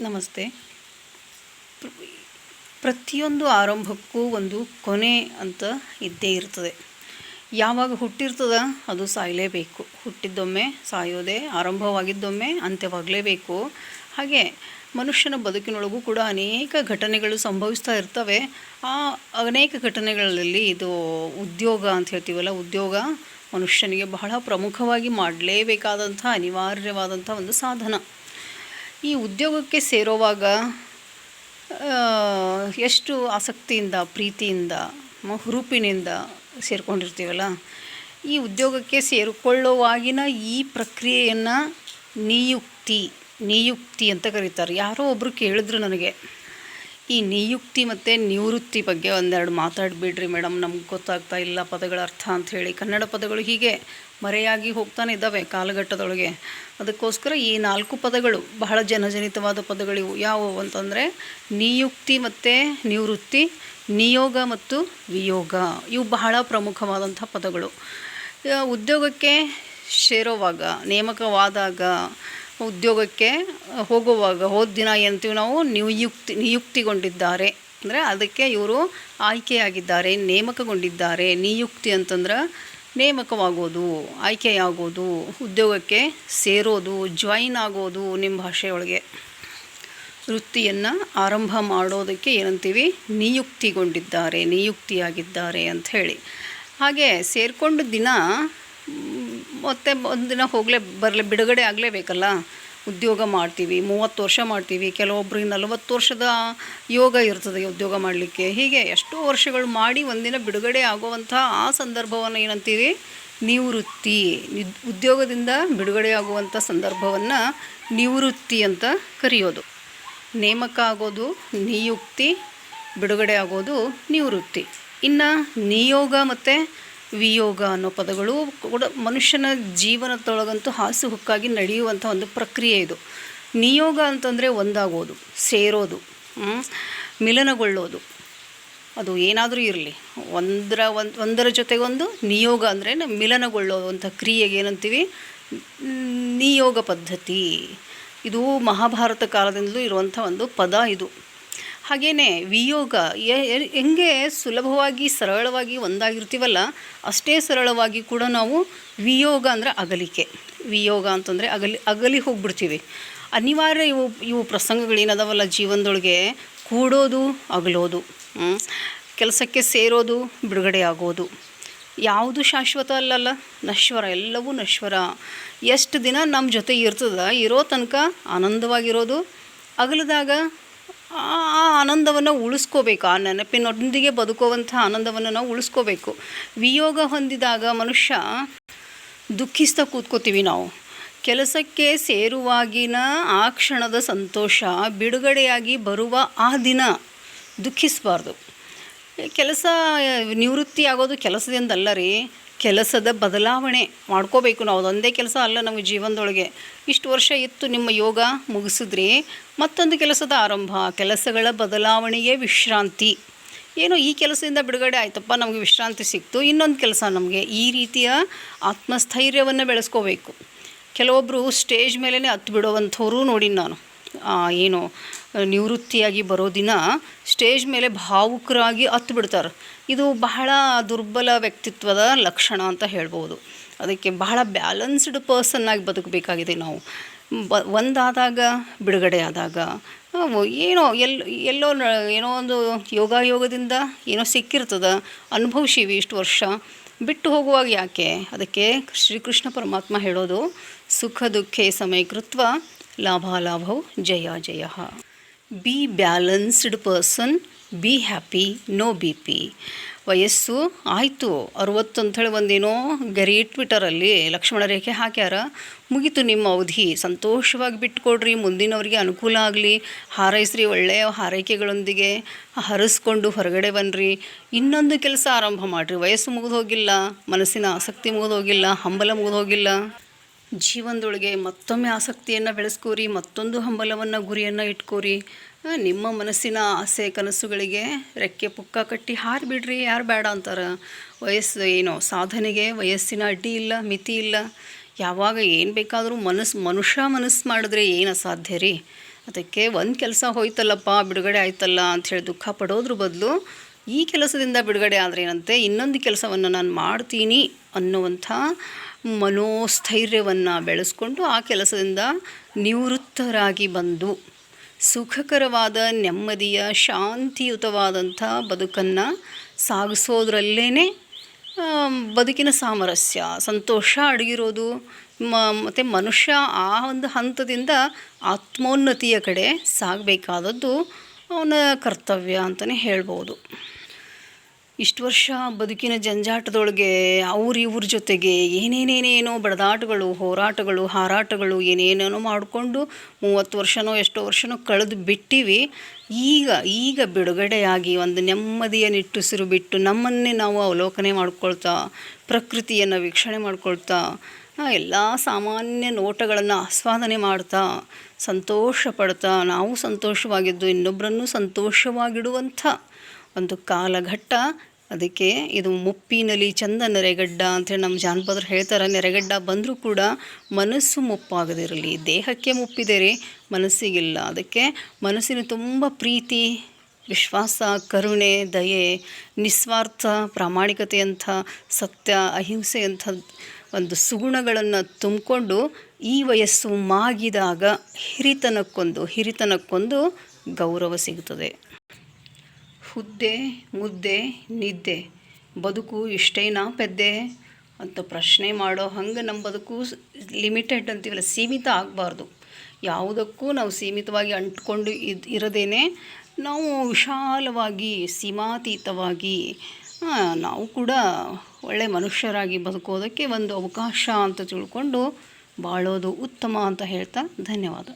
ನಮಸ್ತೆ. ಪ್ರತಿಯೊಂದು ಆರಂಭಕ್ಕೂ ಒಂದು ಕೊನೆ ಅಂತ ಇದ್ದೇ ಇರ್ತದೆ. ಯಾವಾಗ ಹುಟ್ಟಿರ್ತದ ಅದು ಸಾಯಲೇಬೇಕು. ಹುಟ್ಟಿದ್ದೊಮ್ಮೆ ಸಾಯೋದೇ ಆರಂಭವಾಗಿದ್ದೊಮ್ಮೆ ಅಂತ್ಯವಾಗಲೇಬೇಕು. ಹಾಗೆ ಮನುಷ್ಯನ ಬದುಕಿನೊಳಗೂ ಕೂಡ ಅನೇಕ ಘಟನೆಗಳು ಸಂಭವಿಸ್ತಾ ಇರ್ತವೆ. ಆ ಅನೇಕ ಘಟನೆಗಳಲ್ಲಿ ಇದು ಉದ್ಯೋಗ ಅಂತ ಹೇಳ್ತೀವಲ್ಲ, ಉದ್ಯೋಗ ಮನುಷ್ಯನಿಗೆ ಬಹಳ ಪ್ರಮುಖವಾಗಿ ಮಾಡಲೇಬೇಕಾದಂಥ ಅನಿವಾರ್ಯವಾದಂಥ ಒಂದು ಸಾಧನ. ಈ ಉದ್ಯೋಗಕ್ಕೆ ಸೇರೋವಾಗ ಎಷ್ಟು ಆಸಕ್ತಿಯಿಂದ, ಪ್ರೀತಿಯಿಂದ, ಹುರುಪಿನಿಂದ ಸೇರಿಕೊಂಡಿರ್ತೀವಲ್ಲ, ಈ ಉದ್ಯೋಗಕ್ಕೆ ಸೇರಿಕೊಳ್ಳುವಾಗಿನ ಈ ಪ್ರಕ್ರಿಯೆಯನ್ನು ನಿಯುಕ್ತಿ ನಿಯುಕ್ತಿ ಅಂತ ಕರೀತಾರೆ. ಯಾರೋ ಒಬ್ಬರು ಕೇಳಿದ್ರು ನನಗೆ. ಈ ನಿಯುಕ್ತಿ ಮತ್ತು ನಿವೃತ್ತಿ ಬಗ್ಗೆ ಒಂದೆರಡು ಮಾತಾಡಿಬಿಡ್ರಿ ಮೇಡಮ್. ನಮ್ಗೆ ಗೊತ್ತಾಗ್ತಾ ಇಲ್ಲ ಪದಗಳ ಅರ್ಥ ಅಂಥೇಳಿ ಕನ್ನಡ ಪದಗಳು ಹೀಗೆ ಮರೆಯಾಗಿ ಹೋಗ್ತಾನೆ ಇದ್ದಾವೆ ಕಾಲಘಟ್ಟದೊಳಗೆ. ಅದಕ್ಕೋಸ್ಕರ ಈ ನಾಲ್ಕು ಪದಗಳು ಬಹಳ ಜನಜನಿತವಾದ ಪದಗಳಿವು. ಯಾವುವು ಅಂತಂದರೆ ನಿಯುಕ್ತಿ ಮತ್ತು ನಿವೃತ್ತಿ, ನಿಯೋಗ ಮತ್ತು ವಿಯೋಗ. ಇವು ಬಹಳ ಪ್ರಮುಖವಾದಂಥ ಪದಗಳು. ಉದ್ಯೋಗಕ್ಕೆ ಸೇರೋವಾಗ, ನೇಮಕವಾದಾಗ ಉದ್ಯೋಗಕ್ಕೆ ಹೋಗುವಾಗ, ಹೋದ ದಿನ ಏನಂತೀವಿ ನಾವು ನಿಯುಕ್ತಿ, ನಿಯುಕ್ತಿಗೊಂಡಿದ್ದಾರೆ. ಅಂದರೆ ಅದಕ್ಕೆ ಇವರು ಆಯ್ಕೆಯಾಗಿದ್ದಾರೆ, ನೇಮಕಗೊಂಡಿದ್ದಾರೆ. ನಿಯುಕ್ತಿ ಅಂತಂದ್ರೆ ನೇಮಕವಾಗೋದು, ಆಯ್ಕೆಯಾಗೋದು, ಉದ್ಯೋಗಕ್ಕೆ ಸೇರೋದು ಜಾಯಿನ್ ಆಗೋದು ನಿಮ್ಮ ಭಾಷೆಯೊಳಗೆ. ವೃತ್ತಿಯನ್ನು ಆರಂಭ ಮಾಡೋದಕ್ಕೆ ಏನಂತೀವಿ? ನಿಯುಕ್ತಿಗೊಂಡಿದ್ದಾರೆ, ನಿಯುಕ್ತಿಯಾಗಿದ್ದಾರೆ ಅಂತ ಹೇಳಿ. ಹಾಗೆ ಸೇರಿಕೊಂಡ ದಿನ ಮತ್ತೆ ಒಂದಿನ ಹೋಗಲೇ ಬರಲೇ ಬಿಡುಗಡೆ ಆಗಲೇಬೇಕಲ್ಲ ಉದ್ಯೋಗ ಮಾಡ್ತೀವಿ, ಮೂವತ್ತು ವರ್ಷ ಮಾಡ್ತೀವಿ ಕೆಲವೊಬ್ಬರಿಗೆ ನಲವತ್ತು ವರ್ಷದ ಯೋಗ ಇರ್ತದೆ ಉದ್ಯೋಗ ಮಾಡಲಿಕ್ಕೆ. ಹೀಗೆ ಎಷ್ಟೋ ವರ್ಷಗಳು ಮಾಡಿ ಒಂದಿನ ಬಿಡುಗಡೆ ಆಗುವಂಥ ಆ ಸಂದರ್ಭವನ್ನು ಏನಂತೀವಿ ನಿವೃತ್ತಿ. ಉದ್ಯೋಗದಿಂದ ಬಿಡುಗಡೆ ಆಗುವಂಥ ಸಂದರ್ಭವನ್ನು ನಿವೃತ್ತಿ ಅಂತ ಕರೆಯೋದು. ನೇಮಕ ಆಗೋದು, ನಿಯುಕ್ತಿ, ಬಿಡುಗಡೆ ಆಗೋದು ನಿವೃತ್ತಿ. ಇನ್ನು ನಿಯೋಗ ಮತ್ತು ವಿಯೋಗ ಅನ್ನೋ ಪದಗಳು ಕೂಡ ಮನುಷ್ಯನ ಜೀವನದೊಳಗಂತೂ ಹಾಸುಹೊಕ್ಕಾಗಿ ನಡೆಯುವಂಥ ಒಂದು ಪ್ರಕ್ರಿಯೆ ಇದು. ನಿಯೋಗ ಅಂತಂದರೆ ಒಂದಾಗೋದು, ಸೇರೋದು? ಮಿಲನಗೊಳ್ಳೋದು. ಅದು ಏನಾದರೂ ಇರಲಿ. ಒಂದರ ಒಂದು, ಒಂದರ ಜೊತೆಗೊಂದು ನಿಯೋಗ ಅಂದರೆ ಮಿಲನಗೊಳ್ಳುವಂಥ ಕ್ರಿಯೆಗೆ ಏನಂತೀವಿ? ನಿಯೋಗ ಪದ್ಧತಿ. ಇದು ಮಹಾಭಾರತ ಕಾಲದಿಂದಲೂ ಇರುವಂಥ ಒಂದು ಪದ ಇದು. ಹಾಗೆಯೇ ವಿಯೋಗ ಹೆಂಗೆ ಸುಲಭವಾಗಿ, ಸರಳವಾಗಿ ಒಂದಾಗಿರ್ತೀವಲ್ಲ, ಅಷ್ಟೇ ಸರಳವಾಗಿ ಕೂಡ ನಾವು ವಿಯೋಗ ಅಂದರೆ ಅಗಲಿಕೆ. ವಿಯೋಗ ಅಂತಂದರೆ ಅಗಲಿ ಅಗಲಿ ಹೋಗ್ಬಿಡ್ತೀವಿ. ಅನಿವಾರ್ಯ ಇವು ಇವು ಪ್ರಸಂಗಗಳೇನದವಲ್ಲ ಜೀವನದೊಳಗೆ? ಕೂಡೋದು, ಅಗಲೋದು. ಕೆಲಸಕ್ಕೆ ಸೇರೋದು, ಬಿಡುಗಡೆ ಆಗೋದು. ಯಾವುದು ಶಾಶ್ವತ ಅಲ್ಲಲ್ಲ, ನಶ್ವರ, ಎಲ್ಲವೂ ನಶ್ವರ. ಎಷ್ಟು ದಿನ ನಮ್ಮ ಜೊತೆ ಇರ್ತದ, ಇರೋ ತನಕ ಆನಂದವಾಗಿರೋದು, ಅಗಲದಾಗ ಆ ಆನಂದವನ್ನು ಉಳಿಸ್ಕೋಬೇಕು, ಆ ನೆನಪಿನೊಂದಿಗೆ ಬದುಕುವಂಥ ಆನಂದವನ್ನು ನಾವು ಉಳಿಸ್ಕೋಬೇಕು. ವಿಯೋಗ ಹೊಂದಿದಾಗ ಮನುಷ್ಯ ದುಃಖಿಸ್ತಾ ಕೂತ್ಕೋತೀವಿ ನಾವು. ಕೆಲಸಕ್ಕೆ ಸೇರುವಾಗಿನ ಆ ಕ್ಷಣದ ಸಂತೋಷ, ಬಿಡುಗಡೆಯಾಗಿ ಬರುವ ಆ ದಿನ ದುಃಖಿಸಬಾರ್ದು. ಕೆಲಸ ನಿವೃತ್ತಿ ಆಗೋದು ಕೆಲಸದಿಂದಲ್ಲ ರೀ. ಕೆಲಸದ ಬದಲಾವಣೆ ಮಾಡ್ಕೋಬೇಕು ನಾವು. ಅದೊಂದೇ ಕೆಲಸ ಅಲ್ಲ ನಮ್ಮ ಜೀವನದೊಳಗೆ. ಇಷ್ಟು ವರ್ಷ ಇತ್ತು ನಿಮ್ಮ ಯೋಗ ಮುಗಿಸಿದ್ರಿ ಮತ್ತೊಂದು ಕೆಲಸದ ಆರಂಭ, ಕೆಲಸಗಳ ಬದಲಾವಣೆಯೇ ವಿಶ್ರಾಂತಿ. ಏನೋ ಈ ಕೆಲಸದಿಂದ ಬಿಡುಗಡೆ ಆಯ್ತಪ್ಪ, ನಮಗೆ ವಿಶ್ರಾಂತಿ ಸಿಕ್ತು. ಇನ್ನೊಂದು ಕೆಲಸ ನಮಗೆ ಈ ರೀತಿಯ ಆತ್ಮಸ್ಥೈರ್ಯವನ್ನು ಬೆಳೆಸ್ಕೋಬೇಕು. ಕೆಲವೊಬ್ಬರು ಸ್ಟೇಜ್ ಮೇಲೇ ಹತ್ತು ಬಿಡುವಂಥವ್ರು ನೋಡಿ ನಾನು. ಏನು ನಿವೃತ್ತಿಯಾಗಿ ಬರೋ ದಿನ ಸ್ಟೇಜ್ ಮೇಲೆ ಭಾವುಕರಾಗಿ ಹತ್ತು ಬಿಡ್ತಾರೆ ಇದು ಬಹಳ ದುರ್ಬಲ ವ್ಯಕ್ತಿತ್ವದ ಲಕ್ಷಣ ಅಂತ ಹೇಳ್ಬೋದು. ಅದಕ್ಕೆ ಬಹಳ ಬ್ಯಾಲೆನ್ಸ್ಡ್ ಪರ್ಸನ್ನಾಗಿ ಬದುಕಬೇಕಾಗಿದೆ ನಾವು. ಬ, ಒಂದಾದಾಗ, ಬಿಡುಗಡೆ ಆದಾಗ ಏನೋ, ಎಲ್, ಎಲ್ಲೋ ಏನೋ ಒಂದು ಯೋಗ ಯೋಗದಿಂದ ಏನೋ ಸಿಕ್ಕಿರ್ತದ, ಅನುಭವಿಸೀವಿ ಇಷ್ಟು ವರ್ಷ. ಬಿಟ್ಟು ಹೋಗುವಾಗ ಯಾಕೆ? ಅದಕ್ಕೆ ಶ್ರೀಕೃಷ್ಣ ಪರಮಾತ್ಮ ಹೇಳೋದು, ಸುಖ, ದುಃಖ ದುಃಖೇ ಕೃತ್ವ ಲಾಭಾಲಾಭವು ಜಯ ಜಯ. Be balanced person be happy no B P ವಯಸ್ಸು ಆಯಿತು. ಅರುವತ್ತು ಅಂಥೇಳಿ ಒಂದೇನೋ ಗರಿ ಇಟ್ಬಿಟ್ಟಾರಲ್ಲಿ ಲಕ್ಷ್ಮಣ ರೇಖೆ ಹಾಕ್ಯಾರ. ಮುಗೀತು ನಿಮ್ಮ ಅವಧಿ. ಸಂತೋಷವಾಗಿ ಬಿಟ್ಕೊಡ್ರಿ. ಮುಂದಿನವರಿಗೆ ಅನುಕೂಲ ಆಗಲಿ. ಹಾರೈಸ್ರಿ ಒಳ್ಳೆಯ ಹಾರೈಕೆಗಳೊಂದಿಗೆ ಹರಿಸ್ಕೊಂಡು ಹೊರಗಡೆ ಬನ್ನಿರಿ ಇನ್ನೊಂದು ಕೆಲಸ ಆರಂಭ ಮಾಡಿರಿ. ವಯಸ್ಸು ಮುಗಿದು ಹೋಗಿಲ್ಲ. ಮನಸ್ಸಿನ ಆಸಕ್ತಿ ಮುಗಿದು ಹೋಗಿಲ್ಲ. ಹಂಬಲ ಮುಗಿದು ಹೋಗಿಲ್ಲ. ಜೀವನದೊಳಗೆ ಮತ್ತೊಮ್ಮೆ ಆಸಕ್ತಿಯನ್ನು ಬೆಳೆಸ್ಕೋರಿ, ಮತ್ತೊಂದು ಹಂಬಲವನ್ನು ಗುರಿಯನ್ನು ಇಟ್ಕೋರಿ. ನಿಮ್ಮ ಮನಸ್ಸಿನ ಆಸೆ ಕನಸುಗಳಿಗೆ ರೆಕ್ಕೆ ಪುಕ್ಕ ಕಟ್ಟಿ ಹಾರಿಬಿಡ್ರಿ ಯಾರು ಬೇಡ ಅಂತಾರೆ. ವಯಸ್ಸು ಏನೋ, ಸಾಧನೆಗೆ ವಯಸ್ಸಿನ ಅಡ್ಡಿ ಇಲ್ಲ, ಮಿತಿ ಇಲ್ಲ. ಯಾವಾಗ ಏನು ಬೇಕಾದರೂ ಮನಸ್ಸು ಮನುಷ್ಯ ಮನಸ್ಸು ಮಾಡಿದ್ರೆ ಏನು ಅಸಾಧ್ಯ ರೀ? ಅದಕ್ಕೆ ಒಂದು ಕೆಲಸ ಹೋಯ್ತಲ್ಲಪ್ಪ, ಬಿಡುಗಡೆ ಆಯ್ತಲ್ಲ ಅಂಥೇಳಿ ದುಃಖ ಪಡೋದ್ರ ಬದಲು ಈ ಕೆಲಸದಿಂದ ಬಿಡುಗಡೆ ಆದರೆ ಏನಂತೆ ಇನ್ನೊಂದು ಕೆಲಸವನ್ನು ನಾನು ಮಾಡ್ತೀನಿ ಅನ್ನುವಂಥ ಮನೋಸ್ಥೈರ್ಯವನ್ನು ಬೆಳೆಸ್ಕೊಂಡು ಆ ಕೆಲಸದಿಂದ ನಿವೃತ್ತರಾಗಿ ಬಂದು ಸುಖಕರವಾದ, ನೆಮ್ಮದಿಯ, ಶಾಂತಿಯುತವಾದಂಥ ಬದುಕನ್ನು ಸಾಗಿಸೋದ್ರಲ್ಲೇ ಬದುಕಿನ ಸಾಮರಸ್ಯ, ಸಂತೋಷ ಅಡಗಿರೋದು ಮತ್ತು ಮನುಷ್ಯ ಆ ಒಂದು ಹಂತದಿಂದ ಆತ್ಮೋನ್ನತಿಯ ಕಡೆ ಸಾಗಬೇಕಾದದ್ದು ಅವನ ಕರ್ತವ್ಯ ಅಂತಲೇ ಹೇಳ್ಬೋದು. ಇಷ್ಟು ವರ್ಷ ಬದುಕಿನ ಜಂಜಾಟದೊಳಗೆ ಅವ್ರ ಇವ್ರ ಜೊತೆಗೆ ಏನೇನೇನೇನೋ ಬಡದಾಟಗಳು, ಹೋರಾಟಗಳು, ಹಾರಾಟಗಳು ಏನೇನೇನೋ ಮಾಡಿಕೊಂಡು ಮೂವತ್ತು ವರ್ಷನೋ ಎಷ್ಟೋ ವರ್ಷನೋ ಕಳೆದು ಬಿಟ್ಟಿವಿ. ಈಗ ಈಗ ಬಿಡುಗಡೆಯಾಗಿ ಒಂದು ನೆಮ್ಮದಿಯ ನಿಟ್ಟುಸಿರು ಬಿಟ್ಟು ನಮ್ಮನ್ನೇ ನಾವು ಅವಲೋಕನೆ ಮಾಡ್ಕೊಳ್ತಾ, ಪ್ರಕೃತಿಯನ್ನು ವೀಕ್ಷಣೆ ಮಾಡ್ಕೊಳ್ತಾ ಎಲ್ಲ ಸಾಮಾನ್ಯ ನೋಟಗಳನ್ನು ಆಸ್ವಾದನೆ ಮಾಡ್ತಾ, ಸಂತೋಷ ಪಡ್ತಾ, ನಾವು ಸಂತೋಷವಾಗಿದ್ದು ಇನ್ನೊಬ್ಬರನ್ನು ಸಂತೋಷವಾಗಿಡುವಂಥ ಒಂದು ಕಾಲಘಟ್ಟ. ಅದಕ್ಕೆ ಇದು ಮುಪ್ಪಿನಲ್ಲಿ ಚಂದ ನೆರೆಗಡ್ಡ ಅಂತೇಳಿ ನಮ್ಮ ಜಾನಪದರು ಹೇಳ್ತಾರೆ. ನೆರೆಗಡ್ಡ ಬಂದರೂ ಕೂಡ ಮನಸ್ಸು ಮುಪ್ಪಾಗದಿರಲಿ, ದೇಹಕ್ಕೆ ಮುಪ್ಪಿದರೆ ಮನಸ್ಸಿಗಿಲ್ಲ. ಅದಕ್ಕೆ ಮನಸ್ಸಿನ ತುಂಬ ಪ್ರೀತಿ, ವಿಶ್ವಾಸ, ಕರುಣೆ, ದಯೆ, ನಿಸ್ವಾರ್ಥ ಪ್ರಾಮಾಣಿಕತೆಯಂಥ ಸತ್ಯ ಅಹಿಂಸೆಯಂಥ ಒಂದು ಸುಗುಣಗಳನ್ನು ತುಂಬಿಕೊಂಡು ಈ ವಯಸ್ಸು ಮಾಗಿದಾಗ ಹಿರಿತನಕ್ಕೊಂದು ಹಿರಿತನಕ್ಕೊಂದು ಗೌರವ ಸಿಗುತ್ತದೆ. ಹುದ್ದೆ, ಮುದ್ದೆ, ನಿದ್ದೆ. ಬದುಕು ಇಷ್ಟೇನಾ ಪೆದ್ದೆ ಅಂತ ಪ್ರಶ್ನೆ ಮಾಡೋ ಹಂಗೆ ನಮ್ಮ ಬದುಕು ಲಿಮಿಟೆಡ್ ಅಂತೀವಲ್ಲ, ಸೀಮಿತ ಆಗಬಾರ್ದು. ಯಾವುದಕ್ಕೂ ನಾವು ಸೀಮಿತವಾಗಿ ಅಂಟ್ಕೊಂಡು ಇದು, ಇರದೇನೆ ನಾವು ವಿಶಾಲವಾಗಿ, ಸೀಮಾತೀತವಾಗಿ ನಾವು ಕೂಡ ಒಳ್ಳೆ ಮನುಷ್ಯರಾಗಿ ಬದುಕೋದಕ್ಕೆ ಒಂದು ಅವಕಾಶ ಅಂತ ತಿಳ್ಕೊಂಡು ಬಾಳೋದು ಉತ್ತಮ ಅಂತ ಹೇಳ್ತಾ ಧನ್ಯವಾದ.